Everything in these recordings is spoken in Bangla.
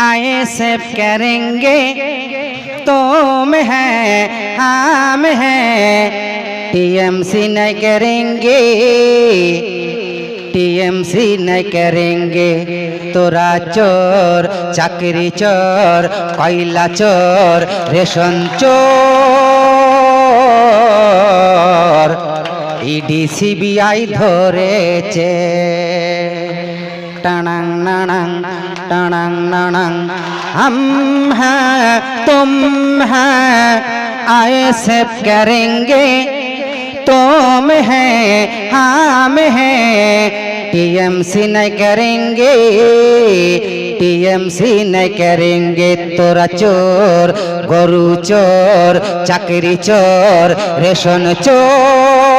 आए सब करेंगे तुम है हम है टीएमसी नहीं करेंगे टीएमसी नहीं करेंगे তোরা চোর চাকরি চোর কয়লা চোর রেশন চোর ইডি সিবিআই ধরেছে টানাং নানাং টানাং নানাং हम हैं तुम हैं आए सब करेंगे तुम हैं हम हैं टीएमसी नहीं करेंगे टीएमसी नहीं करेंगे तोरा चोर गरु चोर चाकरी चोर रेशन চোর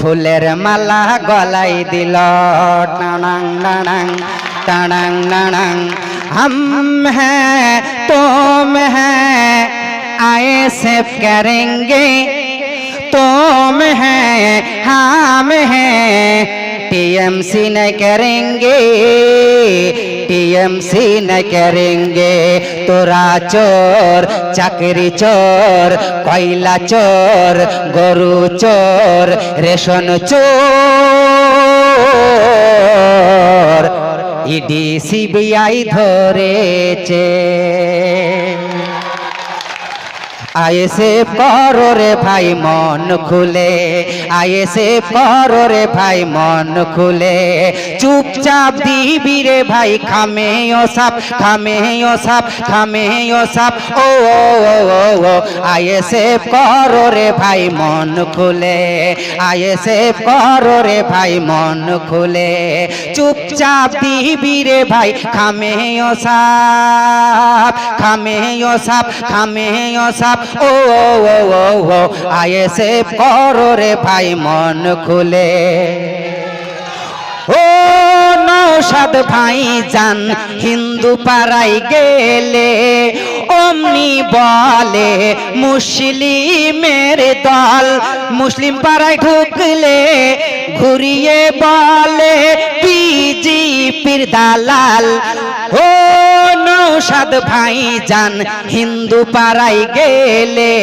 ফুলের মালা গলাই দিল টানাং নানাং টানাং নানাং हम हैं तुम हैं आए सिर्फ करेंगे तुम हैं हम हैं टीएमसी न करेंगे टीएमसी न करेंगे तोरा चोर चाकरी चोर কয়লা চোর গরু চোর রেশন চোর ইডি সিবিআই ধরেছে আয়েসে করো রে ভাই, মন খুলে। আয়েসে করো রে ভাই, মন খুলে। চুপচাপ দিবি রে ভাই খামে ও সাপ খামে ও সাপ। খামে ও সাপ ও আয়েসে করো রে ভাই, মন খুলে। আয়েসে করো রে ভাই, মন খুলে। চুপচাপ দিবি রে ভাই খামে ও সাপ খামে ও সাপ খামে ও সাপ। ও আয়েসে করো রে ভাই, মন খুলে। ও নৌসাদ ভাই যান হিন্দু পাড়াই গেলে অমনি বলে, মুসলিমের দল মুসলিম পাড়ায় ঢুকলে, ঘুরিয়ে বলে ও নৌসাদ ভাই যান হিন্দু পাড়াই গেলে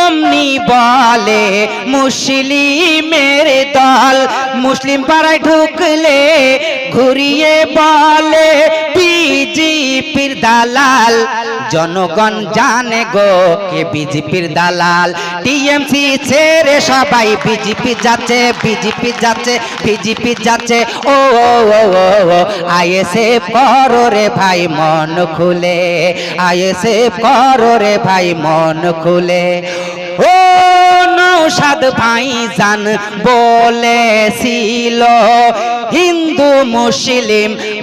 অমনি বলে মুসলিমের দল মুসলিম পাড়ায় ঢুকলে ঘুরিয়ে বলে বিজেপির দালাল। জনগণ জানে গো কে বিজেপির দালাল। টিএমসি ছেড়ে সবাই বিজেপি যাচ্ছে বিজেপি যাচ্ছে বিজেপি যাচ্ছে। ও আইএসএ করো রে ভাই, মন খুলে। আইএসএ করো রে ভাই, মন খুলে। ও, নৌসাদ ভাই জান বলেছিল, হিন্দু মুসলিম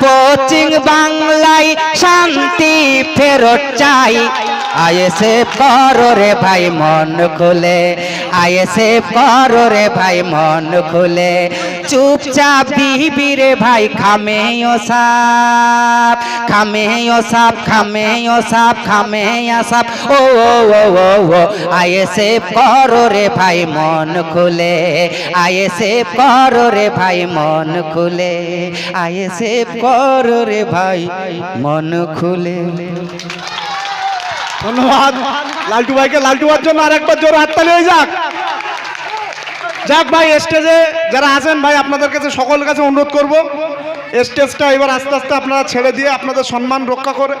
পশ্চিম বাংলায় শান্তি ফেরত চাই আয়েসে করো রে ভাই, মন খুলে। আয়েসে করো রে ভাই, মন খুলে। চুপচাপ দিবি রে ভাই খামে ও সাপ খামে ও সাপ খামে ও সাপ। খামে ও সাপ ও ও ও ও রে ভাই, মন খুলে। আয়েসে করো রে ভাই, মন খুলে। আয়েসে করো রে ভাই, মন খুলে। ধন্যবাদ। লালটু ভাইকে লালটু ভাইয়ের জন্য আরেকবার জোর হাততালি হয়ে যাক। যাক ভাই স্টেজে যারা আছেন ভাই আপনাদের কাছে সকলের কাছে অনুরোধ করব স্টেজটা এবার আস্তে আস্তে আপনারা ছেড়ে দিয়ে আপনাদের সম্মান রক্ষা করে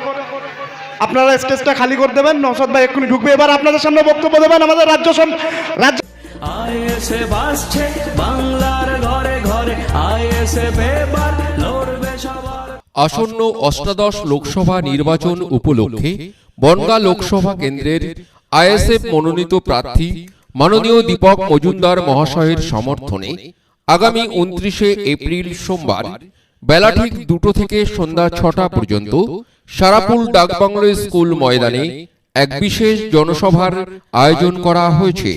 আপনারা স্টেজটা খালি করে দেবেন। নসদ ভাই এক্ষুনি ঢুকবে। এবার আপনাদের সামনে বক্তব্য দেবেন আমাদের রাজ্য সম- রাজ্য আইএসএ বাসছে বাংলার ঘরে ঘরে। আইএসএ পেপার লড়বে সবার। আসন্ন অষ্টাদশ লোকসভা নির্বাচন উপলক্ষে বনগাঁ লোকসভা কেন্দ্রের আইএসএফ মনোনীত প্রার্থী মাননীয় দীপক মজুমদার মহাশয়ের সমর্থনে আগামী উনত্রিশে এপ্রিল সোমবার বেলা ঠিক দুটো থেকে সন্ধ্যা ছটা পর্যন্ত সারাপুল ডাকবাংলো স্কুল ময়দানে এক বিশেষ জনসভার আয়োজন করা হয়েছে।